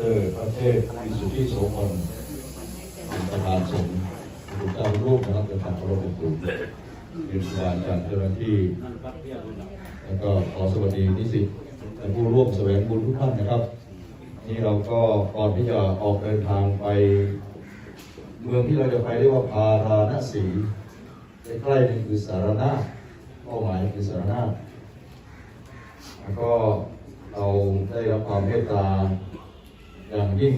รพระเทพวิสุทธิโสพลประธานสงฆ์พระเจ้ารูปนะครับเป็นทางเคารพเป็นครูเรียนครูบาอาจารย์เจ้าหน้าที่ แล้วก็ขอสวัสดีนิสิตและผู้ร่วมแสวงบุญทุกท่านนะครับ นี่เราก็ก่อนที่จะออกเดินทางไป เมืองที่เราจะไปเรียกว่าพาราณสีใกล้ๆนี่คือสารนาเป้าหมายคือสารนาแล้วก็เราได้รับความเมตตา อย่างยิ่ง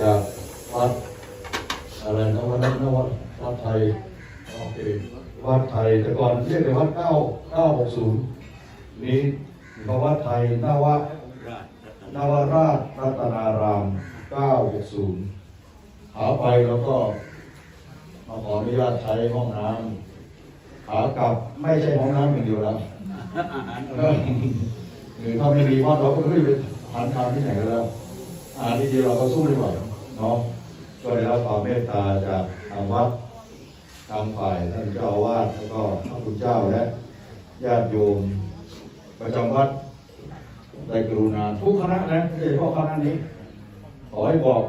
จากวัดอะไรนะวัดนั้นวัดวัดไทยโอเควัดไทยแต่ก่อนเรียกวัดเก้าเก้าหกศูนย์นี้ก็วัดไทยนวะนวราชรัตนารามเก้าหกศูนย์ขาไปแล้วก็มาขออนุญาตใช้ห้องน้ำขากลับไม่ใช่ห้องน้ำอย่างเดียวแล้วหรือถ้าไม่มีวัดเราก็ไม่รู้จะ หาทางที่ไหนกันแล้วอาที่เดียวเราก็สู้ดีกว่าเนาะก็ได้รับความเมตตาจากทางวัดทางฝ่ายท่านเจ้าอาวาสแล้วก็พระคุณเจ้าและญาติโยม ประจำวัดได้กรุณาทุกคณะนะไม่ใช่เฉพาะคณะนี้ ขอให้บอก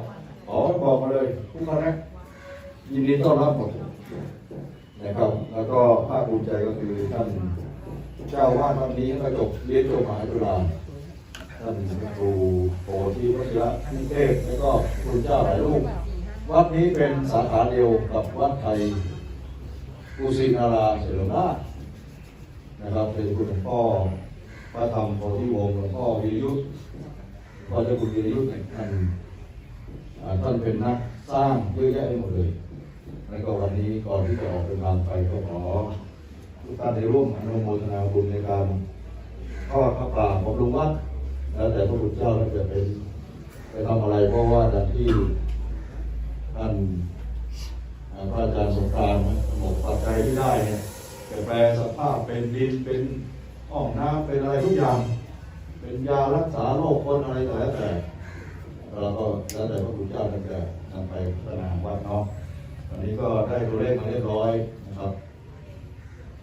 ขอให้บอกมาเลย ทุกคณะยินดีต้อนรับหมดนะครับ แล้วก็ภาคภูมิใจก็คือท่านเจ้าว่านนี้ก็จบเรียนจบมหาจุฬา ท่านครูโพธิวัชระนิเทศแล้วก็ครูเจ้าหลายรูปวัดนี้เป็นสาขาเดียวกับวัดไทยกุสินาราเฉลิมราชนะครับ เป็นคุณหลวงพ่อพระธรรมโพธิวงศ์หลวงพ่อวิยุทธ์พ่อเจ้าคุณวิยุทธ์ท่านท่านเป็นนักสร้างเยอะแยะไปหมดเลยแล้วก็วันนี้ก่อนที่จะออกเดินทางไปก็ขอทุกท่านได้ร่วมอนุโมทนาบุญในการทอดพระป่าบำรุงวัด แล้วแต่พระพุทธเจ้าท่านจะเป็นไปทำอะไรเพราะว่าจากที่ท่านพระอาจารย์สงกรานต์หมกปัจจัยที่ได้เนี่ยจะแปลสภาพเป็นดินเป็นห้องน้ำเป็นอะไรทุกอย่าง เป็นยารักษาโรคคนอะไรก็แล้วแต่เราก็แล้วแต่พระพุทธเจ้าท่านจะนำไปพัฒนาวัดเนาะวันนี้ก็ได้ตัวเลขมาเรียบร้อยนะครับ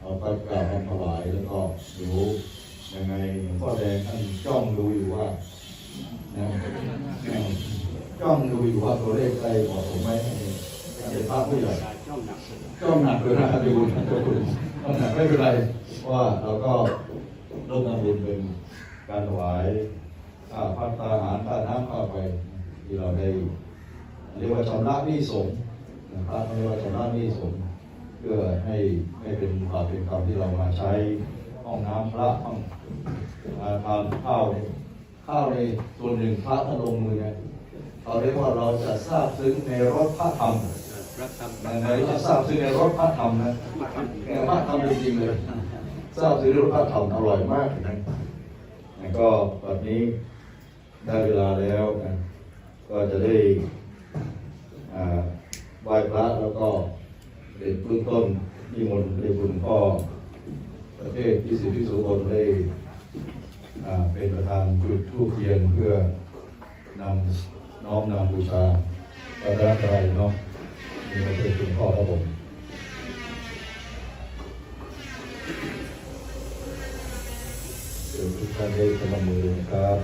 เอาไปกราบถวายแล้วก็ดู ยังไงหลวงพ่อแดงท่านจ้องดูอยู่ว่านะจ้องดูอยู่ว่าตัวเลขใกล้เหมาะสมไหมท่านเป็นพระผู้ใหญ่จ้องหนักเลยนะดูท่านเจ้าคุณจ้องหนักไม่เป็นไรเพราะว่าเราก็ร่วมทำบุญเป็นการถวายค่าพัฒนาอาหารค่าน้ำค่าไฟที่เราได้เรียกว่าชำระหนี้สงฆ์นะครับเรียกว่าชำระหนี้สงฆ์เพื่อให้ให้เป็นบาปเป็นกรรมที่เรามาใช้ ห้องน้ำพระห้องมาทานข้าวข้าวในส่วนหนึ่งพระท่านลงมือเนี่ยเขาเรียกว่าเราจะทราบซึ้งในรสพระธรรมในเราทราบซึ้งในรสพระธรรมนะในพระธรรมจริงๆเลยทราบซึ้งในรสพระธรรมอร่อยมากนะแล้วก็แบบนี้ได้เวลาแล้วนะก็จะได้ไหว้พระแล้วก็เป็นเบื้องต้นที่มนต์ได้คุณพ่อ ทศที่สิทธิสุบลได้เป็นประธานจุดทูปเทียนเพื่อนำน้อมนำบูชาพระรัตนตรัยเนาะมีประเทศคุณพ่อครับผมเดี๋ยวทุกท่านได้พนมมือนะครับ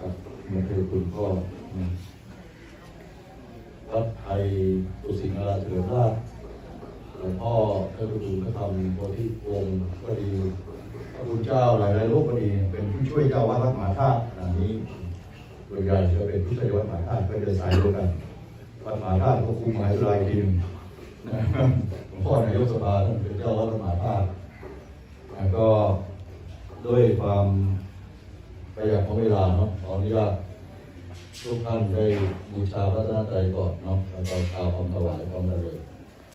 ครับนี่ คือคุณพ่อนะวัดไทยตุสิงห์ราชเฉลิมราชหลวงพ่อพระคุณพระธรรมโพธิวงศ์ก็ดีพระคุณเจ้าหลายๆรูปก็ดี เป็นผู้ช่วยเจ้าวัดวัดมหาธาตุอันนี้โดยใหญ่จะเป็นผู้ช่วยวัดมหาธาตุก็จะสายเดียวกันวัดมหาธาตุก็คุมมาวิทยาลัยทีมนหลวงพ่อนายกสภาท่านเป็นเจ้าวัดวัดมหาธาตุแล้วก็ด้วยความประหยัดของเวลาเนาะขออนุญาต ทุกท่านได้บูชาพระรัตนตรัยก่อนเนาะแล้วก็กล่าวคำถวายพร้อมกันเลย